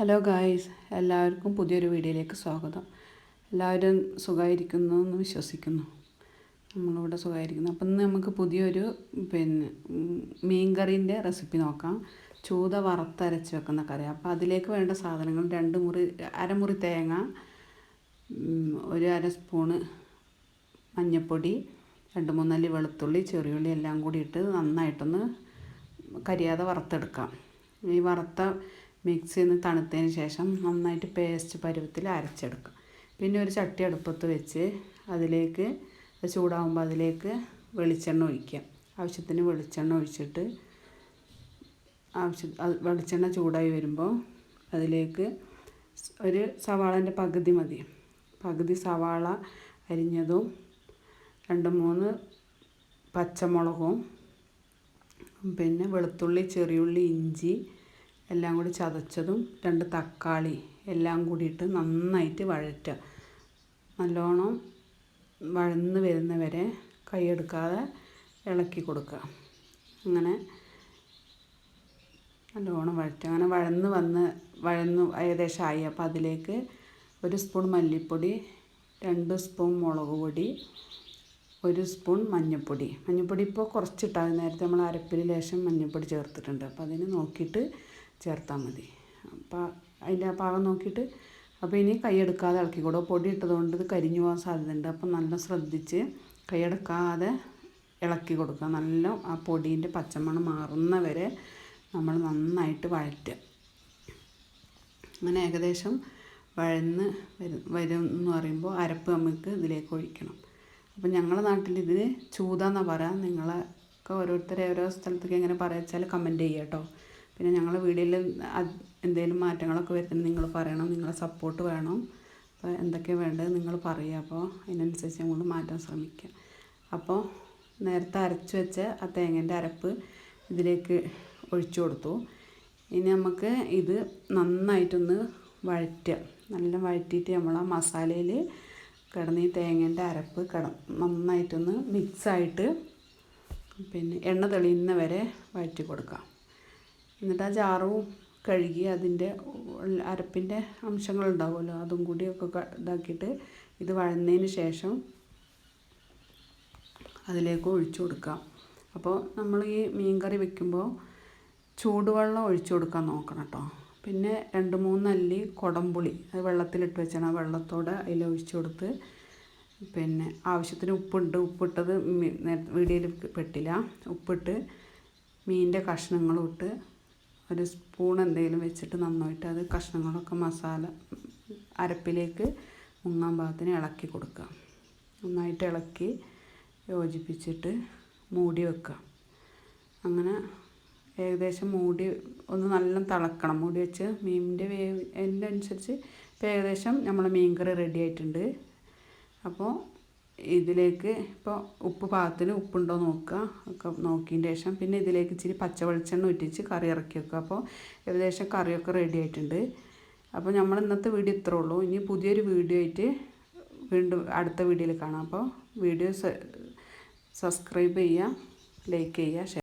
Hello guys എല്ലാവർക്കും പുതിയൊരു വീഡിയോയിലേക്ക് സ്വാഗതം. എല്ലാവരും സുഖമായിരിക്കുന്നു എന്ന് വിശ്വസിക്കുന്നു. നമ്മളിവിടെ സുഖമായിരിക്കുന്നു. അപ്പം ഇന്ന് നമുക്ക് പുതിയൊരു പിന്നെ മീൻകറീന്റെ റെസിപ്പി നോക്കാം. ചൂത വറുത്തരച്ച് വെക്കുന്ന കറി. അപ്പോൾ അതിലേക്ക് വേണ്ട സാധനങ്ങൾ രണ്ട് മുറി അരമുറി തേങ്ങ ഒരു അര സ്പൂണ് മഞ്ഞൾപ്പൊടി രണ്ട് മൂന്നല്ലി വെളുത്തുള്ളി ചെറിയുള്ളി എല്ലാം കൂടി ഇട്ട് നന്നായിട്ടൊന്ന് കരിയാതെ വറുത്തെടുക്കാം. ഈ വറുത്ത മിക്സിയിൽ നിന്ന് തണുത്തതിന് ശേഷം നന്നായിട്ട് പേസ്റ്റ് പരുവത്തിൽ അരച്ചെടുക്കുക. പിന്നെ ഒരു ചട്ടി അടുപ്പത്ത് വെച്ച് അതിലേക്ക് ചൂടാവുമ്പോൾ അതിലേക്ക് വെളിച്ചെണ്ണ ഒഴിക്കുക. ആവശ്യത്തിന് വെളിച്ചെണ്ണ ഒഴിച്ചിട്ട് ആവശ്യ വെളിച്ചെണ്ണ ചൂടായി വരുമ്പോൾ അതിലേക്ക് ഒരു സവാളന്റെ പകുതി മതി. പകുതി സവാള അരിഞ്ഞതും രണ്ട് മൂന്ന് പച്ചമുളകും പിന്നെ വെളുത്തുള്ളി ചെറിയുള്ളി ഇഞ്ചി എല്ലാം കൂടി ചതച്ചതും രണ്ട് തക്കാളി എല്ലാം കൂടിയിട്ട് നന്നായിട്ട് വഴറ്റുക. നല്ലോണം വഴന്ന് വരുന്നവരെ കൈയെടുക്കാതെ ഇളക്കി കൊടുക്കുക. അങ്ങനെ നല്ലോണം വഴറ്റുക. അങ്ങനെ വഴന്ന് വന്ന് വഴന്ന് ഏകദേശം ആയി. അപ്പോൾ അതിലേക്ക് ഒരു സ്പൂൺ മല്ലിപ്പൊടി രണ്ട് സ്പൂൺ മുളക് പൊടി ഒരു സ്പൂൺ മഞ്ഞൾപ്പൊടി. മഞ്ഞൾപ്പൊടി ഇപ്പോൾ കുറച്ചിട്ടാൽ നേരത്തെ നമ്മൾ അരപ്പിൽ ലേശം മഞ്ഞൾപ്പൊടി ചേർത്തിട്ടുണ്ട്. അപ്പോൾ അതിന് നോക്കിയിട്ട് ചേർത്താൽ മതി. അപ്പോൾ അതിന്റെ ആ പാകം നോക്കിയിട്ട് അപ്പോൾ ഇനി ഇളക്കി കൊടുക്കുക പൊടി ഇട്ടതുകൊണ്ട് ഇത് കരിഞ്ഞു പോകാൻ സാധ്യതയുണ്ട്. അപ്പം നല്ല ശ്രദ്ധിച്ച് കൈയെടുക്കാതെ ഇളക്കി കൊടുക്കുക നല്ല ആ പൊടീന്റെ പച്ചമണം മാറുന്ന വരെ നമ്മൾ നന്നായിട്ട് വഴറ്റുക. അങ്ങനെ ഏകദേശം വഴന്ന് വരും വരും എന്ന് പറയുമ്പോൾ അരപ്പ് നമുക്ക് ഇതിലേക്ക് ഒഴിക്കണം. അപ്പം ഞങ്ങളുടെ നാട്ടിൽ ഇതിന് ചൂതാന്നാണ് പറയാം. നിങ്ങളൊക്കെ ഓരോരുത്തരെ ഓരോ സ്ഥലത്തേക്ക് എങ്ങനെ പറയുക വെച്ചാൽ കമന്റ് ചെയ്യാം കേട്ടോ പിന്നെ ഞങ്ങളുടെ വീഡിയോയിൽ എന്തെങ്കിലും മാറ്റങ്ങളൊക്കെ വരുത്തുന്നത് നിങ്ങൾ പറയണം നിങ്ങളെ സപ്പോർട്ട് വേണം. അപ്പോൾ എന്തൊക്കെയാണ് വേണ്ടത് നിങ്ങൾ പറയുക അപ്പോൾ അതിനനുസരിച്ച് ഞങ്ങൾ മാറ്റാൻ ശ്രമിക്കാം. അപ്പോൾ നേരത്തെ അരച്ച് വെച്ച ആ തേങ്ങേന്റെ അരപ്പ് ഇതിലേക്ക് ഒഴിച്ചു കൊടുത്തു. ഇനി നമുക്ക് ഇത് നന്നായിട്ടൊന്ന് വഴറ്റുക. നല്ല വഴറ്റിയിട്ട് നമ്മൾ ആ മസാലയിൽ കിടന്ന് ഈ തേങ്ങേന്റെ അരപ്പ് കിട നന്നായിട്ടൊന്ന് മിക്സായിട്ട് പിന്നെ എണ്ണ തെളിയുന്ന വരെ വഴറ്റി കൊടുക്കാം. എന്നിട്ട് ആ ജാറും കഴുകി അതിന്റെ അരപ്പിന്റെ അംശങ്ങളുണ്ടാവുമല്ലോ. അതും കൂടിയൊക്കെ ഇതാക്കിയിട്ട് ഇത് വഴന്നതിന് ശേഷം അതിലേക്ക് ഒഴിച്ചു കൊടുക്കാം. അപ്പോൾ നമ്മൾ ഈ മീൻ കറി വെക്കുമ്പോൾ ചൂടുവെള്ളം ഒഴിച്ചു കൊടുക്കാൻ നോക്കണം കേട്ടോ. പിന്നെ രണ്ട് മൂന്നല്ലി കുടംപുളി അത് വെള്ളത്തിലിട്ട് വെച്ചാണ് ആ വെള്ളത്തോടെ അതിൽ ഒഴിച്ചു കൊടുത്ത് പിന്നെ ആവശ്യത്തിന് ഉപ്പുണ്ട്. ഉപ്പിട്ടത് വീഡിയോയിൽ പെട്ടില്ല ഉപ്പിട്ട് മീനിന്റെ കഷ്ണങ്ങളും ഇട്ട് ഒരു സ്പൂൺ എന്തെങ്കിലും വെച്ചിട്ട് നന്നായിട്ട് അത് കഷ്ണങ്ങളൊക്കെ മസാല അരപ്പിലേക്ക് മുങ്ങാൻ പാകത്തിന് ഇളക്കി കൊടുക്കുക. നന്നായിട്ട് ഇളക്കി യോജിപ്പിച്ചിട്ട് മൂടി വെക്കുക. അങ്ങനെ ഏകദേശം മൂടി ഒന്ന് നല്ല തിളക്കണം. മൂടി വെച്ച് മീനിന്റെ വേവ് അതിന്റെ അനുസരിച്ച് ഇപ്പോൾ ഏകദേശം നമ്മൾ മീൻ കറി റെഡി ആയിട്ടുണ്ട്. അപ്പോൾ ഇതിലേക്ക് ഇപ്പോൾ ഉപ്പ് പാകത്തിന് ഉപ്പുണ്ടോ നോക്കുക. ഒക്കെ നോക്കിയതിന് ശേഷം പിന്നെ ഇതിലേക്ക് ഇച്ചിരി പച്ച വെളിച്ചെണ്ണ ഉറ്റിച്ച് കറി ഇറക്കി വെക്കുക. അപ്പോൾ ഏകദേശം കറിയൊക്കെ റെഡി ആയിട്ടുണ്ട്. അപ്പോൾ നമ്മൾ ഇന്നത്തെ വീഡിയോ ഇത്രേ ഉള്ളൂ. ഇനി പുതിയൊരു വീഡിയോ ആയിട്ട് വീണ്ടും അടുത്ത വീഡിയോയിൽ കാണാം. അപ്പോൾ വീഡിയോ സബ്സ്ക്രൈബ് ചെയ്യുക ലൈക്ക് ചെയ്യുക